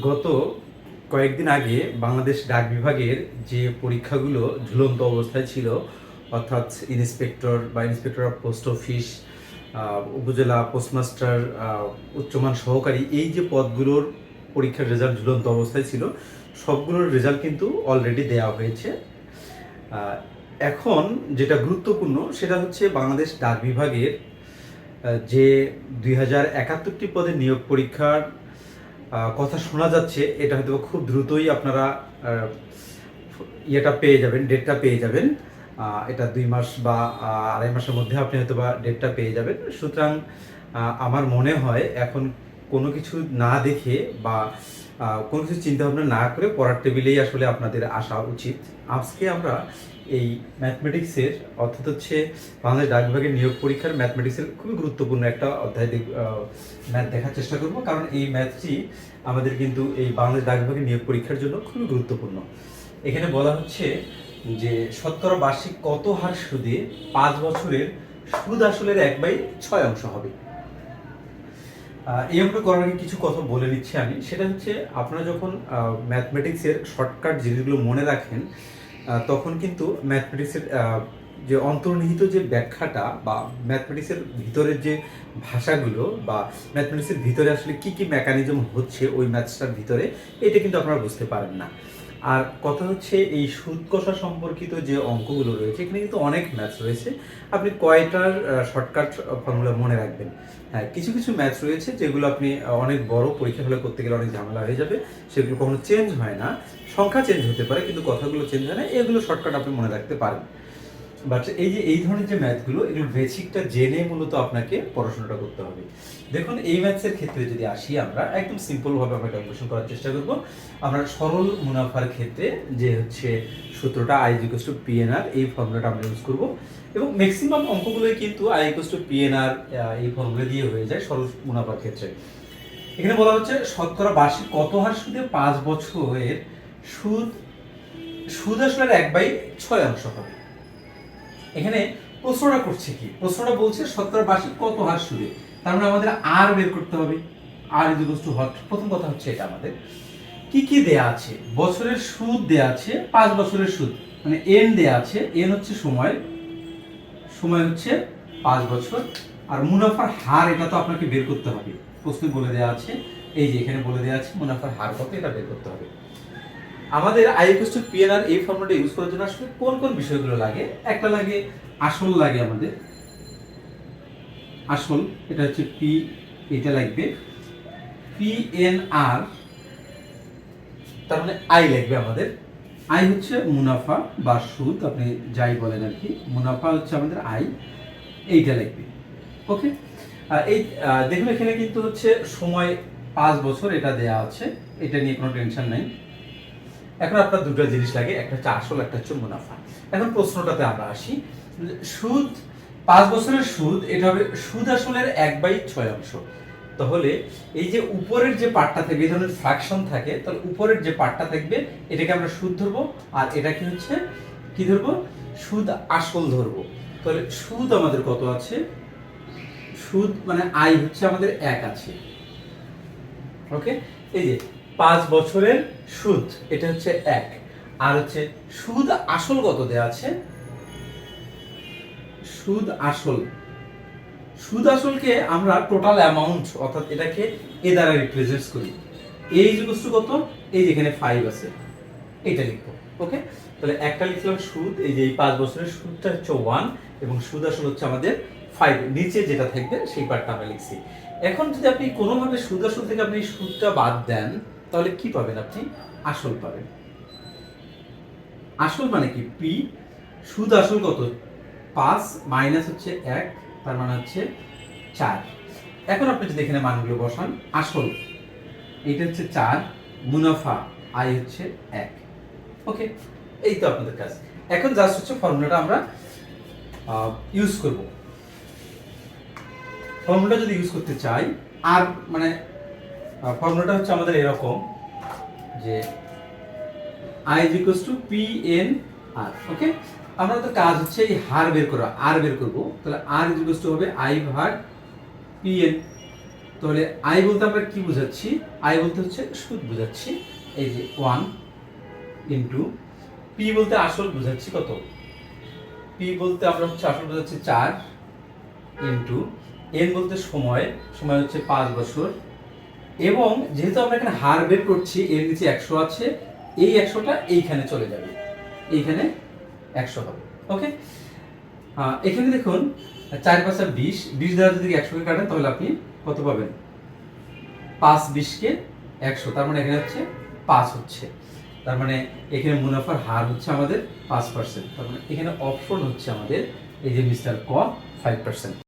গত কয়েকদিন আগে বাংলাদেশ ডাক বিভাগের যে পরীক্ষাগুলো ঝুলন্ত অবস্থায় ছিল, অর্থাৎ ইন্সপেক্টর বা ইন্সপেক্টর অফ পোস্ট অফিস উপজেলা পোস্টমাস্টার উচ্চমান সহকারী, এই যে পদগুলোর পরীক্ষার রেজাল্ট ঝুলন্ত অবস্থায় ছিল, সবগুলোর রেজাল্ট কিন্তু অলরেডি দেওয়া হয়েছে। এখন যেটা গুরুত্বপূর্ণ, সেটা হচ্ছে বাংলাদেশ ডাক বিভাগের যে দুই হাজার একাত্তরটি পদে নিয়োগ পরীক্ষার কথা শোনা যাচ্ছে, এটা হয়তো খুব দ্রুতই আপনারা ইয়েটা পেয়ে যাবেন ডেটটা পেয়ে যাবেন। এটা দুই মাস বা আড়াই মাসের মধ্যে আপনি হয়তো বা ডেটটা পেয়ে যাবেন। সুতরাং আমার মনে হয় এখন কোনো কিছু না দেখে বা কোনো কিছু চিন্তা ভাবনা না করে পড়ার টেবিলেই আসলে আপনাদের আসা উচিত। আজকে আমরা এই ম্যাথমেটিক্সের অর্থাৎ হচ্ছে বাংলাদেশ ডাক বিভাগের নিয়োগ পরীক্ষার ম্যাথমেটিক্সের খুবই গুরুত্বপূর্ণ একটা অধ্যায় ম্যাথ দেখার চেষ্টা করব। কারণ এই ম্যাথটি আমাদের কিন্তু এই বাংলাদেশ ডাক বিভাগের নিয়োগ পরীক্ষার জন্য খুবই গুরুত্বপূর্ণ। এখানে বলা হচ্ছে যে শতকরা বার্ষিক কত হার সুদে পাঁচ বছরের সুদ আসলের এক বাই ছয় অংশ হবে? এই অঙ্ক করার আগে কিছু কথা বলে নিচ্ছি আমি। সেটা হচ্ছে আপনারা যখন ম্যাথমেটিক্সের শর্টকাট জিনিসগুলো মনে রাখেন তখন কিন্তু ম্যাথমেটিক্সের যে অন্তর্নিহিত যে ব্যাখ্যাটা বা ম্যাথমেটিক্সের ভিতরের যে ভাষাগুলো বা ম্যাথমেটিক্সের ভিতরে আসলে কি কি মেকানিজম হচ্ছে ওই ম্যাথসটার ভিতরে, এটা কিন্তু আপনারা বুঝতে পারেন না। আর কথা হচ্ছে এই সুদ কষা সম্পর্কিত যে অঙ্কগুলো রয়েছে, এখানে কিন্তু অনেক ম্যাথস রয়েছে। আপনি কয়টার শর্টকাট ফর্মুলা মনে রাখবেন? হ্যাঁ কিছু কিছু ম্যাথস রয়েছে যেগুলো আপনি অনেক বড় পরীক্ষা হলে করতে গেলে অনেক ঝামেলা হয়ে যাবে। সেগুলো কখনো চেঞ্জ হয় না। সংখ্যা চেঞ্জ হতে পারে, কিন্তু কথাগুলো চেঞ্জ হয় না। এগুলো শর্টকাট আপনি মনে রাখতে পারেন। বাট এই যে, এই ধরনের যে ম্যাথগুলো এগুলো বেসিকটা জেনে মূলত আপনাকে পড়াশোনাটা করতে হবে। দেখুন, এই ম্যাথসের ক্ষেত্রে যদি আসি আমরা, একদম সিম্পল ভাবে আমরা ক্যালকুলেশন করার চেষ্টা করব। আমরা সরল মুনাফার ক্ষেত্রে যে হচ্ছে সূত্রটা আই ইকুয়াল টু পিএনআর এই ফর্মুলাটা আমরা ইউজ করব। এবং ম্যাক্সিমাম অঙ্কগুলোই কিন্তু আই ইকুয়াল টু পিএনআর এই ফর্মুলা দিয়ে হয়ে যায় সরল মুনাফার ক্ষেত্রে। এখানে বলা হচ্ছে শতকরা বার্ষিক কত হার সুদে পাঁচ বছরের সুদ সুদ আসলে এক বাই ছয় অংশ হবে। এখানে প্রশ্নটা করছে কি? প্রশ্নটা বলছে শতকরা বার্ষিক কত হার সুদে? তার মানে আমাদের আর বের করতে হবে। আর ইজ টু হট প্রথম কথা হচ্ছে এটা আমাদের। কি কি দেয়া আছে? বছরের সুদ দেয়া আছে, পাঁচ বছরের সুদ। মানে এন দেয়া আছে। এন হচ্ছে সময়। সময় হচ্ছে পাঁচ বছর। আর মুনাফার হার, এটা তো আপনাকে বের করতে হবে। প্রশ্নে বলে দেওয়া আছে। এই যে এখানে বলে দেওয়া আছে, মুনাফার হার কত, এটা বের করতে হবে। আমাদের আই টু পিএনআর এই ফর্মুলাটা ইউজ করার জন্য আসলে কোন কোন বিষয়গুলো লাগে? একটা লাগে আসল লাগে আমাদের। আসল, এটা হচ্ছে পি এটা লাগবে পি এন আর তার মানে আই লাগবে আমাদের। আই হচ্ছে মুনাফা বা সুদ, আপনি যাই বলেন আর কি। মুনাফা হচ্ছে আমাদের আই এইটা লাগবে। ওকে এই দেখুন এখানে কিন্তু হচ্ছে সময় পাঁচ বছর এটা দেয়া আছে। এটা নিয়ে কোনো টেনশন নাই। এখন আপনার দুটো জিনিস লাগে, একটা হচ্ছে আসল, একটা হচ্ছে মুনাফা। এখন প্রশ্নটাতে আমরা আসি, সুদ, পাঁচ বছরের সুদ, এটা হবে সুদ আসলের এক বাই ছয় অংশ। তাহলে এই যে উপরের যে পার্টটা থাকবে, এই ধরনের ফ্র্যাকশন থাকে, তাহলে উপরের যে পার্টটা থাকবে, এটাকে আমরা সুদ ধরবো, আর এটা কি হচ্ছে কি ধরবো? সুদ আসল ধরবো। তাহলে সুদ আমাদের কত আছে? সুদ মানে আয় হচ্ছে আমাদের এক আছে। ওকে এই যে পাঁচ বছরের সুদ, এটা হচ্ছে এক। আর হচ্ছে সুদ আসল কত দেয়া আছে? সুদ আসল। সুদ আসলকে আমরা টোটাল অ্যামাউন্ট অর্থাৎ এটাকে এ দ্বারা রিপ্রেজেন্ট করি। এই জিনিসটু কত? এই যেখানে ফাইভ আছে। এটা লিখব ওকে তাহলে একটা লিখলাম সুদ, এই যে এই পাঁচ বছরের সুদটা হচ্ছে ওয়ান এবং সুদ আসল হচ্ছে আমাদের ফাইভ নিচে যেটা থাকবে, সেই পার্টটা আমরা লিখছি। এখন যদি আপনি কোনোভাবে সুদ আসল থেকে আপনি সুদটা বাদ দেন তাহলে কি পাবেন আপনি? আসল পাবেন। আসল মানে কি? পি সুদ আসল কত? পাঁচ মাইনাস হচ্ছে এক, তার মানে হচ্ছে চার। এখন আপনি যদি এখানে মানগুলো বসান, আসল এইটা হচ্ছে চার মুনাফা আই হচ্ছে এক। ওকে, এই তো আপনাদের কাজ। এখন জাস্ট হচ্ছে ফর্মুলাটা আমরা ইউজ করব। ফর্মুলাটা যদি ইউজ করতে চাই, আর মানে ফর্মুলাটা হচ্ছে আমাদের এরকম। যে I is equals to P N R okay আমরা তো কাজ হচ্ছে এই হার বের করা আর বের করব। তাহলে আর ইজ ইকুয়ালস টু হবে আই ভাগ পি এন তাহলে আই বলতে আমরা কি বোঝাচ্ছি? আই বলতে হচ্ছে সুদ বোঝাচ্ছি। এই যে ওয়ান ইন্টু পি বলতে আসল বোঝাচ্ছি কত? পি বলতে আমরা হচ্ছে আসল বোঝাচ্ছি চার ইন্টু এন বলতে সময় সময় হচ্ছে পাঁচ বছর। এবং যেহেতু আমরা এখানে হার বের করছি, এর নিচে একশো আছে, এই একশোটা এইখানে চলে যাবে। এইখানে একশো হবে, ওকে? এখানে দেখুন, চার পাঁচটা বিশ বিশ দ্বারা যদি একশোকে কাটেন, তাহলে আপনি কত পাবেন? পাঁচ বিশকে একশো, তার মানে এখানে হচ্ছে পাঁচ হচ্ছে। তার মানে এখানে মুনাফার হার হচ্ছে আমাদের পাঁচ পার্সেন্ট তার মানে এখানে অপশন হচ্ছে আমাদের এই যে মিস্টার ক ফাইভ পার্সেন্ট